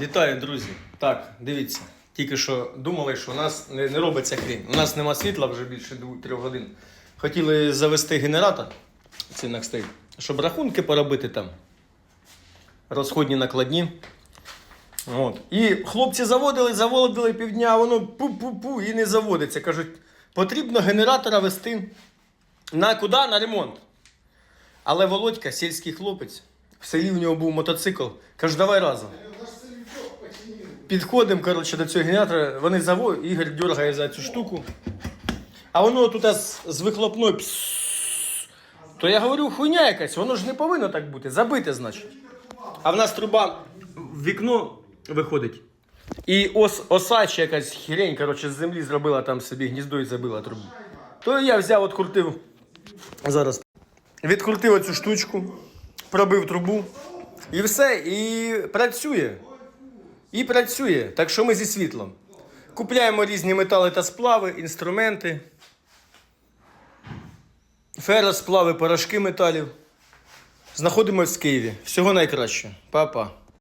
Вітаю, друзі. Так, дивіться. Тільки що думали, що у нас не, не робиться хрінь. У нас нема світла вже більше 2-3 годин. Хотіли завести генератор, це на стоїть, щоб рахунки поробити там. Розходні накладні. От. І хлопці заводили, заводили півдня, а воно пу-пу-пу і не заводиться. Кажуть, потрібно генератора вести на куди? На ремонт. Але Володька, сільський хлопець, в селі в нього був мотоцикл. Каже, давай разом. Підходимо, коротше, до цього генератора, вони заводять, Ігор дергає за цю штуку. А воно тут з, вихлопною. пс. То я говорю, хуйня якась, воно ж не повинно так бути. Забите, значить. А в нас труба в вікно виходить. І ос, оса якась хірень, коротше, з землі зробила там собі гніздо і забила трубу. То я взяв, відкрутив. Зараз. Відкрутив оцю штучку, пробив трубу. І все, і працює. І працює. Так що ми зі світлом. Купляємо різні метали та сплави, інструменти, феросплави, порошки металів. Знаходимося в Києві. Всього найкраще. Па-па.